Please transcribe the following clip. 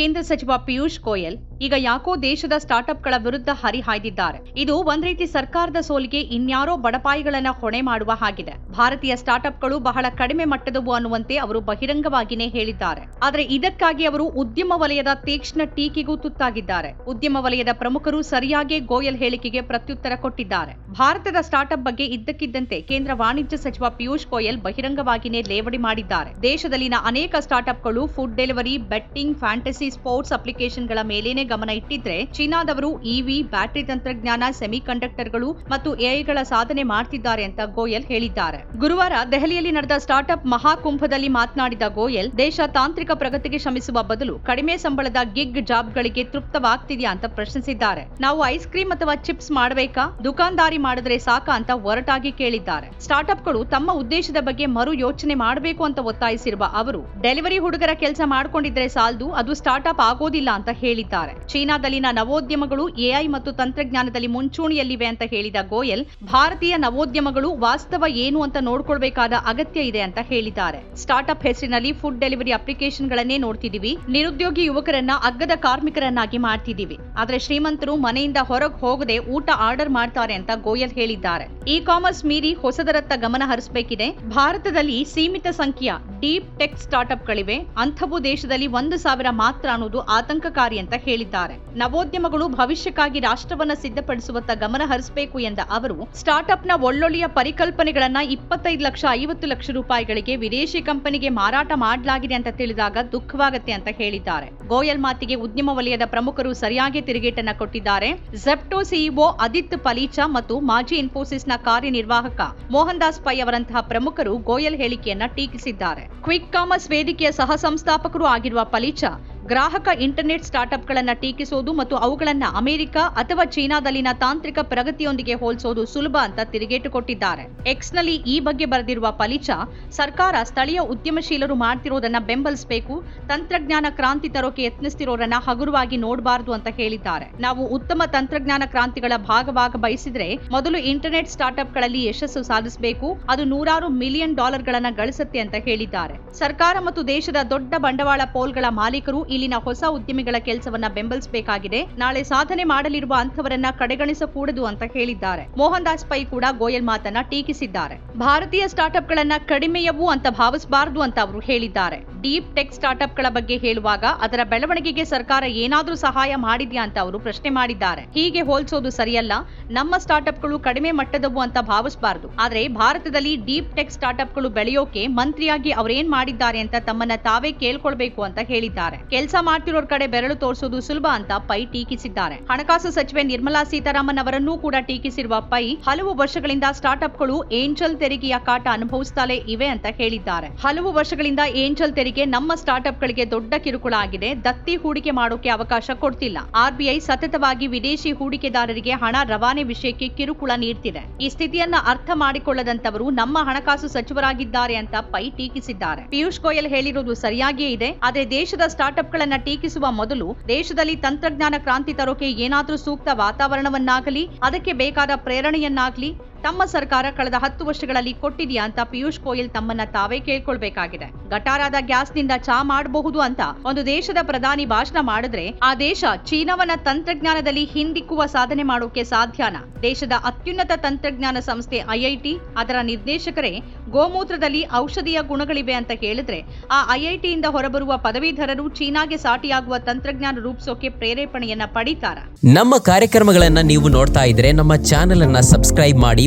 ಕೇಂದ್ರ ಸಚಿವ ಪಿಯೂಷ್ ಗೋಯಲ್ ಈಗ ಯಾಕೋ ದೇಶದ ಸ್ಟಾರ್ಟ್ಅಪ್ಗಳ ವಿರುದ್ಧ ಹರಿಹಾಯ್ದಿದ್ದಾರೆ. ಇದು ಒಂದ್ ರೀತಿ ಸರ್ಕಾರದ ಸೋಲಿಗೆ ಇನ್ಯಾರೋ ಬಡಪಾಯಿಗಳನ್ನ ಹೊಣೆ ಮಾಡುವ ಹಾಗಿದೆ. ಭಾರತೀಯ ಸ್ಟಾರ್ಟ್ಅಪ್ಗಳು ಬಹಳ ಕಡಿಮೆ ಮಟ್ಟದವು ಅನ್ನುವಂತೆ ಅವರು ಬಹಿರಂಗವಾಗಿಯೇ ಹೇಳಿದ್ದಾರೆ. ಆದರೆ ಇದಕ್ಕಾಗಿ ಅವರು ಉದ್ಯಮ ವಲಯದ ತೀಕ್ಷ್ಣ ಟೀಕೆಗೂ ತುತ್ತಾಗಿದ್ದಾರೆ. ಉದ್ಯಮ ವಲಯದ ಪ್ರಮುಖರು ಸರಿಯಾಗಿ ಗೋಯಲ್ ಹೇಳಿಕೆಗೆ ಪ್ರತ್ಯುತ್ತರ ಕೊಟ್ಟಿದ್ದಾರೆ. ಭಾರತದ ಸ್ಟಾರ್ಟ್ಅಪ್ ಬಗ್ಗೆ ಇದ್ದಕ್ಕಿದ್ದಂತೆ ಕೇಂದ್ರ ವಾಣಿಜ್ಯ ಸಚಿವ ಪಿಯೂಷ್ ಗೋಯಲ್ ಬಹಿರಂಗವಾಗಿಯೇ ಲೇವಡಿ ಮಾಡಿದ್ದಾರೆ. ದೇಶದಲ್ಲಿನ ಅನೇಕ ಸ್ಟಾರ್ಟ್ಅಪ್ಗಳು food delivery, betting, fantasy sports ಅಪ್ಲಿಕೇಶನ್ಗಳ ಮೇಲೇನೆ ಗಮನ ಇಟ್ಟಿದ್ರೆ ಚೀನಾದವರು ಇವಿ, ಬ್ಯಾಟರಿ ತಂತ್ರಜ್ಞಾನ ಸೆಮಿ ಕಂಡಕ್ಟರ್ಗಳು ಮತ್ತು ಎಐಗಳ ಸಾಧನೆ ಮಾಡ್ತಿದ್ದಾರೆ ಅಂತ ಗೋಯಲ್ ಹೇಳಿದ್ದಾರೆ. ಗುರುವಾರ ದೆಹಲಿಯಲ್ಲಿ ನಡೆದ ಸ್ಟಾರ್ಟ್ಅಪ್ ಮಹಾಕುಂಭದಲ್ಲಿ ಮಾತನಾಡಿದ ಗೋಯಲ್, ದೇಶ ತಾಂತ್ರಿಕ ಪ್ರಗತಿಗೆ ಶ್ರಮಿಸುವ ಬದಲು ಕಡಿಮೆ ಸಂಬಳದ ಗಿಗ್ ಜಾಬ್ಗಳಿಗೆ ತೃಪ್ತವಾಗ್ತಿದೆಯಾ ಅಂತ ಪ್ರಶ್ನಿಸಿದ್ದಾರೆ. ನಾವು ಐಸ್ ಕ್ರೀಮ್ ಅಥವಾ ಚಿಪ್ಸ್ ಮಾಡಬೇಕಾ? ದುಕಾನ್ದಾರಿ ಮಾಡಿದ್ರೆ ಸಾಕಾ ಅಂತ ಒರಟಾಗಿ ಕೇಳಿದ್ದಾರೆ. ಸ್ಟಾರ್ಟ್ಅಪ್ಗಳು ತಮ್ಮ ಉದ್ದೇಶದ ಬಗ್ಗೆ ಮರು ಯೋಚನೆ ಮಾಡಬೇಕು ಅಂತ ಒತ್ತಾಯಿಸಿರುವ ಅವರು, ಡೆಲಿವರಿ ಹುಡುಗರ ಕೆಲಸ ಮಾಡ್ಕೊಂಡಿದ್ರೆ ಸಾಲದು, ಅದು ಸ್ಟಾರ್ಟ್ಅಪ್ ಆಗೋದಿಲ್ಲ ಅಂತ ಹೇಳಿದ್ದಾರೆ. ಚೀನಾದಲ್ಲಿನ ನವೋದ್ಯಮಗಳು ಎಐ ಮತ್ತು ತಂತ್ರಜ್ಞಾನದಲ್ಲಿ ಮುಂಚೂಣಿಯಲ್ಲಿವೆ ಅಂತ ಹೇಳಿದ ಗೋಯಲ್, ಭಾರತೀಯ ನವೋದ್ಯಮಗಳು ವಾಸ್ತವ ಏನು ಅಂತ ನೋಡ್ಕೊಳ್ಬೇಕಾದ ಅಗತ್ಯ ಇದೆ ಅಂತ ಹೇಳಿದ್ದಾರೆ. ಸ್ಟಾರ್ಟ್ಅಪ್ ಹೆಸರಿನಲ್ಲಿ ಫುಡ್ ಡೆಲಿವರಿ ಅಪ್ಲಿಕೇಶನ್ಗಳನ್ನೇ ನೋಡ್ತಿದೀವಿ ನಿರುದ್ಯೋಗಿ ಯುವಕರನ್ನ ಅಗ್ಗದ ಕಾರ್ಮಿಕರನ್ನಾಗಿ ಮಾಡ್ತಿದೀವಿ ಆದ್ರೆ ಶ್ರೀಮಂತರು ಮನೆಯಿಂದ ಹೊರಗೆ ಹೋಗದೆ ಊಟ ಆರ್ಡರ್ ಮಾಡ್ತಾರೆ ಅಂತ ಗೋಯಲ್ ಹೇಳಿದ್ದಾರೆ. ಇ ಕಾಮರ್ಸ್ ಮೀರಿ ಹೊಸದರತ್ತ ಗಮನ ಹರಿಸಬೇಕಿದೆ. ಭಾರತದಲ್ಲಿ ಸೀಮಿತ ಸಂಖ್ಯೆಯ ಡೀಪ್ ಟೆಕ್ ಸ್ಟಾರ್ಟ್ಅಪ್ಗಳಿವೆ. ಅಂಥವು ದೇಶದಲ್ಲಿ ಒಂದು ಸಾವಿರ ಮಾತ್ರ ಅನ್ನೋದು ಆತಂಕಕಾರಿ ಅಂತ ಹೇಳಿದ್ದಾರೆ. ನವೋದ್ಯಮಗಳು ಭವಿಷ್ಯಕ್ಕಾಗಿ ರಾಷ್ಟ್ರವನ್ನ ಸಿದ್ಧಪಡಿಸುವತ್ತ ಗಮನ ಹರಿಸಬೇಕು ಎಂದ ಅವರು, ಸ್ಟಾರ್ಟ್ಅಪ್ನ ಒಳ್ಳೊಳ್ಳೆಯ ಪರಿಕಲ್ಪನೆಗಳನ್ನ ಇಪ್ಪತ್ತೈದು ಲಕ್ಷ ಐವತ್ತು ಲಕ್ಷ ರೂಪಾಯಿಗಳಿಗೆ ವಿದೇಶಿ ಕಂಪನಿಗೆ ಮಾರಾಟ ಮಾಡಲಾಗಿದೆ ಅಂತ ತಿಳಿದಾಗ ದುಃಖವಾಗುತ್ತೆ ಅಂತ ಹೇಳಿದ್ದಾರೆ. ಗೋಯಲ್ ಮಾತಿಗೆ ಉದ್ಯಮ ವಲಯದ ಪ್ರಮುಖರು ಸರಿಯಾಗಿ ತಿರುಗೇಟನ್ನ ಕೊಟ್ಟಿದ್ದಾರೆ. ಜೆಪ್ಟೋ ಸಿಇಒ ಅದಿತ್ ಪಲೀಚಾ ಮತ್ತು ಮಾಜಿ ಇನ್ಫೋಸಿಸ್ನ ಕಾರ್ಯನಿರ್ವಾಹಕ ಮೋಹನ್ ದಾಸ್ ಪೈ ಅವರಂತಹ ಪ್ರಮುಖರು ಗೋಯಲ್ ಹೇಳಿಕೆಯನ್ನ ಟೀಕಿಸಿದ್ದಾರೆ. ಕ್ವಿಕ್ ಕಾಮರ್ಸ್ ವೇದಿಕೆಯ ಸಹ ಸಂಸ್ಥಾಪಕರು ಆಗಿರುವ ಪಲೀಚಾ ಗ್ರಾಹಕ ಇಂಟರ್ನೆಟ್ ಸ್ಟಾರ್ಟ್ಅಪ್ಗಳನ್ನು ಟೀಕಿಸೋದು ಮತ್ತು ಅವುಗಳನ್ನು ಅಮೆರಿಕ ಅಥವಾ ಚೀನಾದಲ್ಲಿನ ತಾಂತ್ರಿಕ ಪ್ರಗತಿಯೊಂದಿಗೆ ಹೋಲಿಸೋದು ಸುಲಭ ಅಂತ ತಿರುಗೇಟು ಕೊಟ್ಟಿದ್ದಾರೆ ಎಕ್ಸ್ನಲ್ಲಿ ಈ ಬಗ್ಗೆ ಬರೆದಿರುವ ಫಲಿಚ, ಸರ್ಕಾರ ಸ್ಥಳೀಯ ಉದ್ಯಮಶೀಲರು ಮಾಡ್ತಿರೋದನ್ನ ಬೆಂಬಲಿಸಬೇಕು, ತಂತ್ರಜ್ಞಾನ ಕ್ರಾಂತಿ ತರೋಕೆ ಯತ್ನಿಸ್ತಿರೋರನ್ನ ಹಗುರವಾಗಿ ನೋಡಬಾರದು ಅಂತ ಹೇಳಿದ್ದಾರೆ. ನಾವು ಉತ್ತಮ ತಂತ್ರಜ್ಞಾನ ಕ್ರಾಂತಿಗಳ ಭಾಗವಾಗ ಬಯಸಿದ್ರೆ ಮೊದಲು ಇಂಟರ್ನೆಟ್ ಸ್ಟಾರ್ಟ್ಅಪ್ಗಳಲ್ಲಿ ಯಶಸ್ಸು ಸಾಧಿಸಬೇಕು, ಅದು ನೂರಾರು ಮಿಲಿಯನ್ ಡಾಲರ್ಗಳನ್ನ ಗಳಿಸುತ್ತೆ ಅಂತ ಹೇಳಿದ್ದಾರೆ. ಸರ್ಕಾರ ಮತ್ತು ದೇಶದ ದೊಡ್ಡ ಬಂಡವಾಳ ಪೋಲ್ಗಳ ಮಾಲೀಕರು ಇಲ್ಲಿನ ಹೊಸ ಉದ್ಯಮಿಗಳ ಕೆಲಸವನ್ನ ಬೆಂಬಲಿಸಬೇಕಾಗಿದೆ. ನಾಳೆ ಸಾಧನೆ ಮಾಡಲಿರುವ ಅಂಥವರನ್ನ ಕಡೆಗಣಿಸಕೂಡದು ಅಂತ ಹೇಳಿದ್ದಾರೆ. ಮೋಹನ್ ದಾಸ್ ಪೈ ಕೂಡ ಗೋಯಲ್ ಮಾತನ್ನ ಟೀಕಿಸಿದ್ದಾರೆ. ಭಾರತೀಯ ಸ್ಟಾರ್ಟ್ಅಪ್ಗಳನ್ನ ಕಡಿಮೆಯವು ಅಂತ ಭಾವಿಸಬಾರದು ಅಂತ ಅವರು ಹೇಳಿದ್ದಾರೆ. ಡೀಪ್ ಟೆಕ್ ಸ್ಟಾರ್ಟ್ಅಪ್ಗಳ ಬಗ್ಗೆ ಹೇಳುವಾಗ ಅದರ ಬೆಳವಣಿಗೆಗೆ ಸರ್ಕಾರ ಏನಾದರೂ ಸಹಾಯ ಮಾಡಿದ್ಯಾ ಅಂತ ಅವರು ಪ್ರಶ್ನೆ ಮಾಡಿದ್ದಾರೆ. ಹೀಗೆ ಹೋಲಿಸೋದು ಸರಿಯಲ್ಲ. ನಮ್ಮ ಸ್ಟಾರ್ಟ್ಅಪ್ಗಳು ಕಡಿಮೆ ಮಟ್ಟದವು ಅಂತ ಭಾವಿಸಬಾರದು. ಆದರೆ ಭಾರತದಲ್ಲಿ ಡೀಪ್ ಟೆಕ್ ಸ್ಟಾರ್ಟ್ಅಪ್ಗಳು ಬೆಳೆಯೋಕೆ ಮಂತ್ರಿಯಾಗಿ ಅವರೇನ್ ಮಾಡಿದ್ದಾರೆ ಅಂತ ತಮ್ಮನ್ನ ತಾವೇ ಕೇಳ್ಕೊಳ್ಬೇಕು ಅಂತ ಹೇಳಿದ್ದಾರೆ. ಕೆಲಸ ಮಾಡ್ತಿರೋರ್ ಕಡೆ ಬೆರಳು ತೋರಿಸೋದು ಸುಲಭ ಅಂತ ಪೈ ಟೀಕಿಸಿದ್ದಾರೆ. ಹಣಕಾಸು ಸಚಿವೆ ನಿರ್ಮಲಾ ಸೀತಾರಾಮನ್ ಅವರನ್ನೂ ಕೂಡ ಟೀಕಿಸಿರುವ ಪೈ ಹಲವು ವರ್ಷಗಳಿಂದ ಸ್ಟಾರ್ಟ್ಅಪ್ಗಳು ಏಂಜಲ್ ತೆರಿಗೆಯ ಕಾಟ ಅನುಭವಿಸುತ್ತಲೇ ಇವೆ ಅಂತ ಹೇಳಿದ್ದಾರೆ. ಹಲವು ವರ್ಷಗಳಿಂದ ಏಂಜಲ್ ತೆರಿಗೆ ನಮ್ಮ ಸ್ಟಾರ್ಟ್ಅಪ್ಗಳಿಗೆ ದೊಡ್ಡ ಕಿರುಕುಳ ಆಗಿದೆ. ದತ್ತಿ ಹೂಡಿಕೆ ಮಾಡೋಕೆ ಅವಕಾಶ ಕೊಡ್ತಿಲ್ಲ. ಆರ್ಬಿಐ ಸತತವಾಗಿ ವಿದೇಶಿ ಹೂಡಿಕೆದಾರರಿಗೆ ಹಣ ರವಾನೆ ವಿಷಯಕ್ಕೆ ಕಿರುಕುಳ ನೀಡ್ತಿದೆ. ಈ ಸ್ಥಿತಿಯನ್ನ ಅರ್ಥ ಮಾಡಿಕೊಳ್ಳದಂತವರು ನಮ್ಮ ಹಣಕಾಸು ಸಚಿವರಾಗಿದ್ದಾರೆ ಅಂತ ಪೈ ಟೀಕಿಸಿದ್ದಾರೆ. ಪಿಯೂಷ್ ಗೋಯಲ್ ಹೇಳಿರುವುದು ಸರಿಯಾಗಿಯೇ ಇದೆ. ಆದರೆ ದೇಶದ ಸ್ಟಾರ್ಟ್ಅಪ್ಗಳನ್ನ ಟೀಕಿಸುವ ಮೊದಲು ದೇಶದಲ್ಲಿ ತಂತ್ರಜ್ಞಾನ ಕ್ರಾಂತಿ ತರೋಕೆ ಏನಾದರೂ ಸೂಕ್ತ ವಾತಾವರಣವನ್ನಾಗಲಿ ಅದಕ್ಕೆ ಬೇಕಾದ ಪ್ರೇರಣೆಯನ್ನಾಗ್ಲಿ ತಮ್ಮ ಸರ್ಕಾರ ಕಳೆದ ಹತ್ತು ವರ್ಷಗಳಲ್ಲಿ ಕೊಟ್ಟಿದೆಯಾ ಅಂತ ಪಿಯೂಷ್ ಗೋಯಲ್ ತಮ್ಮನ್ನ ತಾವೇ ಕೇಳ್ಕೊಳ್ಬೇಕಾಗಿದೆ. ಗಟಾರಾದ ಗ್ಯಾಸ್ನಿಂದ ಚಾ ಮಾಡಬಹುದು ಅಂತ ಒಂದು ದೇಶದ ಪ್ರಧಾನಿ ಭಾಷಣ ಮಾಡಿದ್ರೆ ಆ ದೇಶ ಚೀನಾವನ್ನ ತಂತ್ರಜ್ಞಾನದಲ್ಲಿ ಹಿಂದಿಕ್ಕುವ ಸಾಧನೆ ಮಾಡೋಕೆ ಸಾಧ್ಯನ? ದೇಶದ ಅತ್ಯುನ್ನತ ತಂತ್ರಜ್ಞಾನ ಸಂಸ್ಥೆ ಐಐಟಿ ಅದರ ನಿರ್ದೇಶಕರೇ ಗೋಮೂತ್ರದಲ್ಲಿ ಔಷಧೀಯ ಗುಣಗಳಿವೆ ಅಂತ ಹೇಳಿದ್ರೆ ಆ ಐಐಟಿಯಿಂದ ಹೊರಬರುವ ಪದವೀಧರರು ಚೀನಾಗೆ ಸಾಟಿಯಾಗುವ ತಂತ್ರಜ್ಞಾನ ರೂಪಿಸೋಕೆ ಪ್ರೇರೇಪಣೆಯನ್ನ ಪಡಿತಾರ? ನಮ್ಮ ಕಾರ್ಯಕ್ರಮಗಳನ್ನ ನೀವು ನೋಡ್ತಾ ಇದ್ರೆ ನಮ್ಮ ಚಾನೆಲ್ ಅನ್ನ ಸಬ್ಸ್ಕ್ರೈಬ್ ಮಾಡಿ